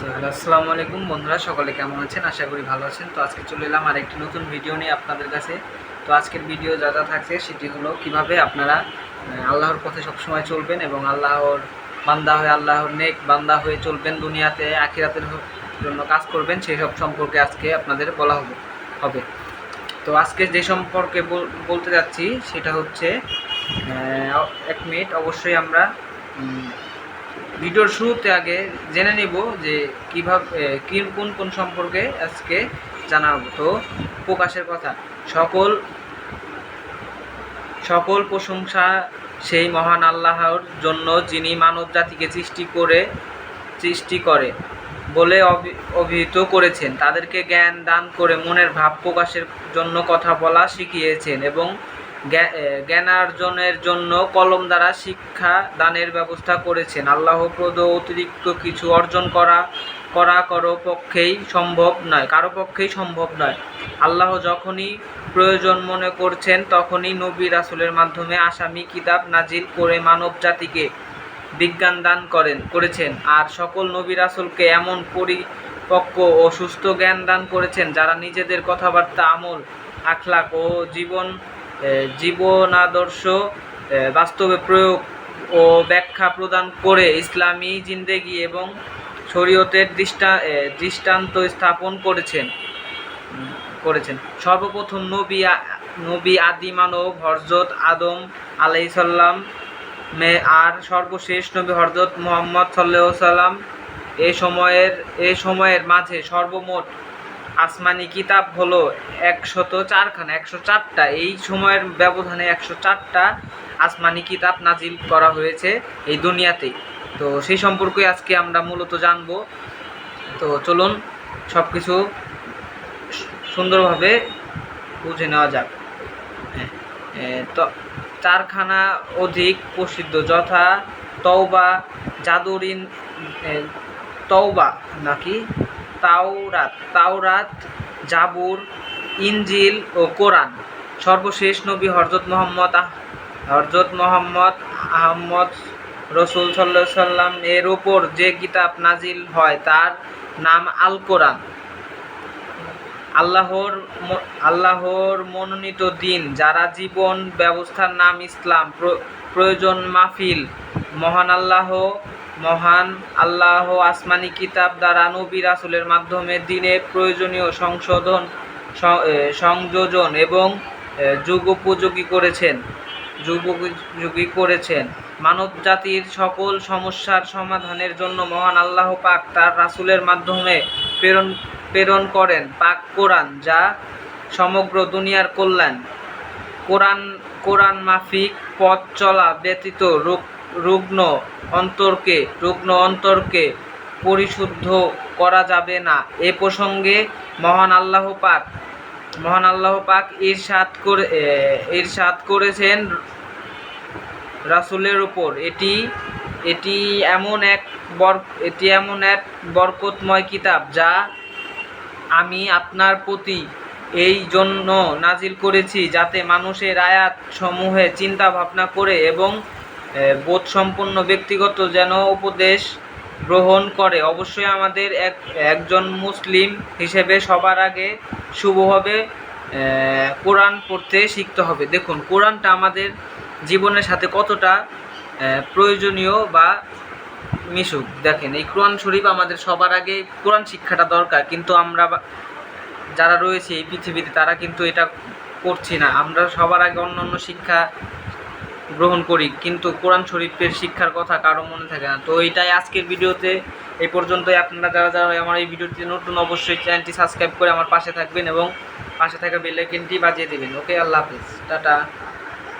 আসসালামু আলাইকুম বন্ধুরা, সকলে কেমন আছেন? আশা করি ভালো আছেন। তো আজকে চলে এলাম আর একটি নতুন ভিডিও নিয়ে আপনাদের কাছে। তো আজকের ভিডিও যা যা থাকছে সেটি হলো কীভাবে আপনারা আল্লাহর পথে সবসময় চলবেন এবং আল্লাহর বান্দা হয়ে, আল্লাহর নেক বান্দা হয়ে চলবেন, দুনিয়াতে, আখিরাতের জন্য কাজ করবেন, সেই সব সম্পর্কে আজকে আপনাদের বলা হবে হবে। তো আজকে যে সম্পর্কে বল- বলতে যাচ্ছি, সেটা হচ্ছে এক মিনিট, অবশ্যই আমরা ভিডিওর শুরুতে আগে জেনে নিব যে কীভাবে কি, কোন কোন সম্পর্কে আজকে জানাব। তো প্রকাশের কথা, সকল সকল প্রশংসা সেই মহান আল্লাহর জন্য যিনি মানব জাতিকে সৃষ্টি করে সৃষ্টি করে বলে অভি- অভিহিত করেছেন। তাদেরকে জ্ঞান, দান করে মনের ভাব প্রকাশের জন্য কথা বলা শিখিয়েছেন এবং জ্ঞানার্জনের জন্য কলম দ্বারা শিক্ষা দানের ব্যবস্থা করেছেন। আল্লাহ প্রদ অতিরিক্ত কিছু অর্জন করা করা কারও পক্ষেই সম্ভব নয়, কারও পক্ষেই সম্ভব নয়। আল্লাহ যখনই প্রয়োজন মনে করছেন, তখনই নবী রাসূলের মাধ্যমে আসামি কিতাব নাজিল করে মানব জাতিকে বিজ্ঞান দান করেন, করেছেন। আর সকল নবী রাসূলকে এমন পরিপক্ক ও সুস্থ জ্ঞান দান করেছেন, যারা নিজেদের কথাবার্তা, আমল, আখলাক ও জীবন জীবনাদর্শ বাস্তবে প্রয়োগ ও ব্যাখ্যা প্রদান করে ইসলামী জিন্দেগি এবং শরীয়তের দৃষ্টা দৃষ্টান্ত স্থাপন করেছেন করেছেন। সর্বপ্রথম নবী নবী আদি মানব হরজত আদম আলাইসাল্লাম মে, আর সর্বশেষ নবী হরজত মোহাম্মদ সাল্লাহ সাল্লাম এ সময়ের এ সময়ের মাঝে সর্বমোট আসমানি কিতাব হলো একশত চারখানা, একশো চারটা। এই সময়ের ব্যবধানে একশো চারটা আসমানি কিতাব নাজিল করা হয়েছে এই দুনিয়াতেই তো সেই সম্পর্কে আজকে আমরা মূলত জানব। তো চলুন সব কিছু সুন্দরভাবে বুঝে নেওয়া যাক। তো চারখানা অধিক প্রসিদ্ধ, যথা তওবা জাদুরিন তওবা নাকি? তাওরাত তাওরাত, জাবুর, ইনজিল ও কোরআন। সর্বশেষ নবী হরজত মোহাম্মদ হরজত মোহাম্মদ আহমদ রসুল সাল্লাহ সাল্লাম এর ওপর যে কিতাব নাজিল হয় তার নাম আল কোরআন আল্লাহর আল্লাহর মনোনীত দিন, যারা জীবন ব্যবস্থার নাম ইসলাম, প্র- প্রয়োজন মাহফিল মহান আল্লাহ মহান আল্লাহ আসমানি কিতাব দ্বারা নবী রাসুলের মাধ্যমে দিনে প্রয়োজনীয় সংশোধন সংযোজন এবং যুগোপযোগী করেছেন যুগোপযোগী করেছেন। মানব জাতির সকল সমস্যার সমাধানের জন্য মহান আল্লাহ পাক তার রাসুলের মাধ্যমে প্রেরণ প্রেরণ করেন পাক কোরআন, যা সমগ্র দুনিয়ার কল্যাণ। কোরআন কোরআন মাফিক পথ চলা ব্যতীত রুগ- রুগ্ন অন্তরকে রুগ্ন অন্তরকে পরিশুদ্ধ করা যাবে না। এ প্রসঙ্গে মহান আল্লাহ পাক, মহান আল্লাহ পাক ইরশাদ করে ইরশাদ করেছেন রাসূলের উপর। এটি এটি এমন এক বর, এটি এমন এক বরকতময় কিতাব যা আমি আপনার প্রতি এই জন্য নাজিল করেছি যাতে মানুষের আয়াত সমূহে চিন্তা ভাবনা করে এবং বোধ সম্পন্ন ব্যক্তিগত যেন উপদেশ গ্রহণ করে। অবশ্যই আমাদের এক, একজন মুসলিম হিসেবে সবার আগে শুভভাবে কোরআন পড়তে শিখতে হবে। দেখুন, কোরআনটা আমাদের জীবনের সাথে কতটা প্রয়োজনীয় বা মিশুক। দেখেন, এই কোরআন শরীফ আমাদের সবার আগে, কোরআন শিক্ষাটা দরকার। কিন্তু আমরা যারা রয়েছে এই পৃথিবীতে, তারা কিন্তু এটা করছি না। আমরা সবার আগে অন্য অন্য শিক্ষা গ্রহণ করি, কিন্তু কোরআন শরীফের শিক্ষার কথা কারও মনে থাকে না। তো এইটাই আজকের ভিডিওতে। এই পর্যন্তই আপনারা যারা যারা আমার এই ভিডিওটি নতুন, অবশ্যই চ্যানেলটি সাবস্ক্রাইব করে আমার পাশে থাকবেন এবং পাশে থাকা বেল বাজিয়ে দেবেন। ওকে, আল্লাহ হাফিজ। টাটা।